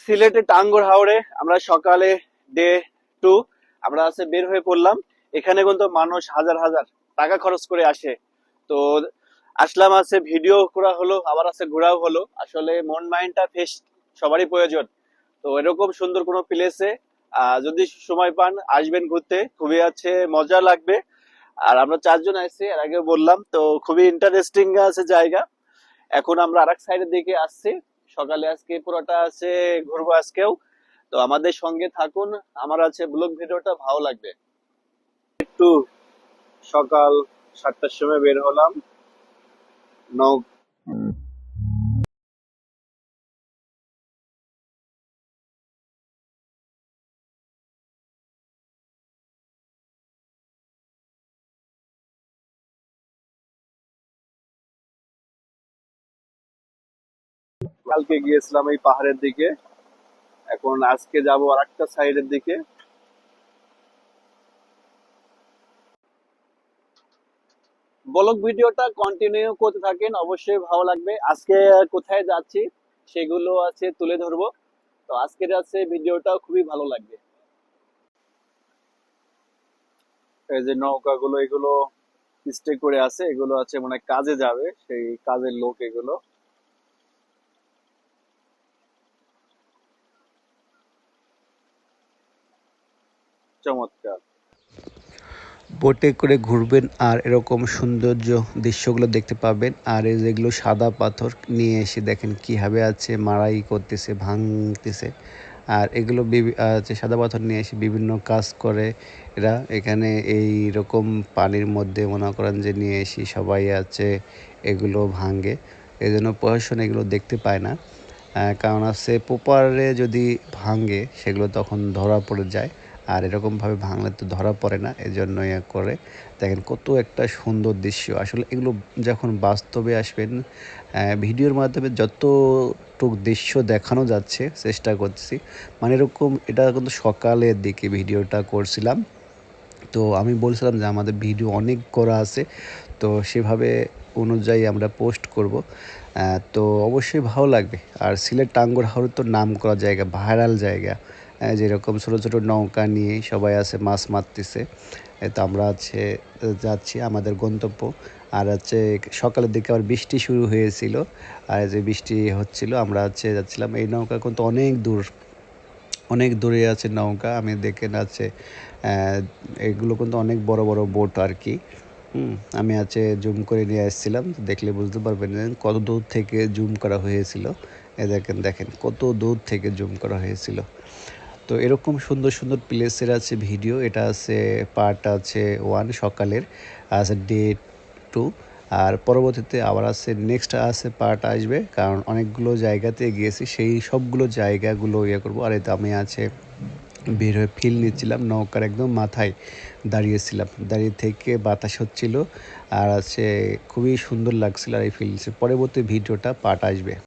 সিলেটে টাঙ্গর হাওড়ে আমরা সকালে ডে টু আমরা আছে বের হয়ে পড়লাম। এখানে কিন্তু মানুষ হাজার হাজার টাকা খরচ করে আসে। তো আসলাম আছে ভিডিও করা হলো, আবার আছে ঘোরাও হলো। আসলে মন, মাইন্ডটা ফ্রেশ সবারই প্রয়োজন। তো এরকম সুন্দর কোনো প্লেসে যদি সময় পান, আসবেন ঘুরতে। খুবই আছে, মজা লাগবে। আর আমরা চারজন আসছি এর আগে বললাম। তো খুবই ইন্টারেস্টিং আছে জায়গা। এখন আমরা আরেক সাইডের দিকে আসছি। সকালে আজকে পুরোটা আছে, ঘুরবো আজকেও। তো আমাদের সঙ্গে থাকুন, আমার আছে ব্লগ ভিডিওটা, ভালো লাগবে। একটু সকাল সাতটার সময় বের হলাম। নৌ কালকে গিয়েছিলাম এই পাহাড়ের দিকে। এখন আজকে যাব আর একটা সাইডের দিকে। ব্লগ ভিডিওটা কন্টিনিউ করতে থাকেন, অবশ্যই ভালো লাগবে। আজকে কোথায় যাচ্ছি সেগুলো আছে তুলে ধরবো। তো আজকের আছে ভিডিওটা খুবই ভালো লাগবে। এই যে নৌকাগুলো, এগুলো স্টে করে আছে, এগুলো আছে মানে কাজে যাবে, সেই কাজের লোক এগুলো। চমৎকার। বোটে করে ঘুরবেন আর এরকম সৌন্দর্য দৃশ্যগুলো দেখতে পাবেন। আর এই যেগুলো সাদা পাথর নিয়ে এসে দেখেন কীভাবে আছে মারাই করতেছে, ভাঙতেছে। আর এগুলো হচ্ছে সাদা পাথর নিয়ে এসে বিভিন্ন কাজ করে। এরা এখানে এই রকম পানির মধ্যে মনে করেন যে নিয়ে এসে সবাই আছে, এগুলো ভাঙে। এই জন্য প্রশাসন এগুলো দেখতে পায় না। কারণ আছে পোপারে যদি ভাঙে, সেগুলো তখন ধরা পড়ে যায়। আর এরকমভাবে ভাঙলে তো ধরা পড়ে না, এজন্য ইয়ে করে। দেখেন কত একটা সুন্দর দৃশ্য। আসলে এগুলো যখন বাস্তবে আসবেন ভিডিওর মাধ্যমে যতটুক দৃশ্য দেখানো যাচ্ছে, চেষ্টা করছি। মানে এরকম, এটা কিন্তু সকালের দিকে ভিডিওটা করছিলাম। তো আমি বলছিলাম যে আমাদের ভিডিও অনেক করা আছে, তো সেভাবে অনুযায়ী আমরা পোস্ট করব। তো অবশ্যই ভালো লাগবে। আর সিলেট টাঙ্গর হাওড় তো নাম করা জায়গা, ভাইরাল জায়গা। যেরকম ছোটো ছোটো নৌকা নিয়ে সবাই আছে, মাছ মারতেছে। তো আমরা আছে যাচ্ছি আমাদের গন্তব্য। আর হচ্ছে সকালের দিকে আবার বৃষ্টি শুরু হয়েছিল। আর যে বৃষ্টি হচ্ছিল, আমরা হচ্ছে যাচ্ছিলাম। এই নৌকা কিন্তু অনেক দূর, অনেক দূরে আছে নৌকা। আমি দেখে আছে এগুলো কিন্তু অনেক বড় বড় বোট আর কি। আমি আছে জুম করে নিয়ে এসেছিলাম দেখলে বুঝতে পারবেন কত দূর থেকে জুম করা হয়েছিল। এ দেখেন দেখেন কত দূর থেকে জুম করা হয়েছিল। তো এরকম সুন্দর সুন্দর প্লেসের আছে ভিডিও এটা আছে পার্ট আছে ওয়ান সকালের, আছে ডে টু আর পরবর্তীতে আবার আছে নেক্সট আছে পার্ট আসবে, কারণ অনেকগুলো জায়গাতে গিয়েছি। সেই সবগুলো জায়গাগুলো ইয়ে করব। আর এতে আমি আছে বের হয়ে ফিল নিচ্ছিলাম, নৌকার একদম মাথায় দাঁড়িয়েছিলাম। দাঁড়িয়ে থেকে বাতাস হচ্ছিল, আর আছে খুবই সুন্দর লাগছিল আর এই ফিল পরবর্তী ভিডিওটা পার্ট আসবে।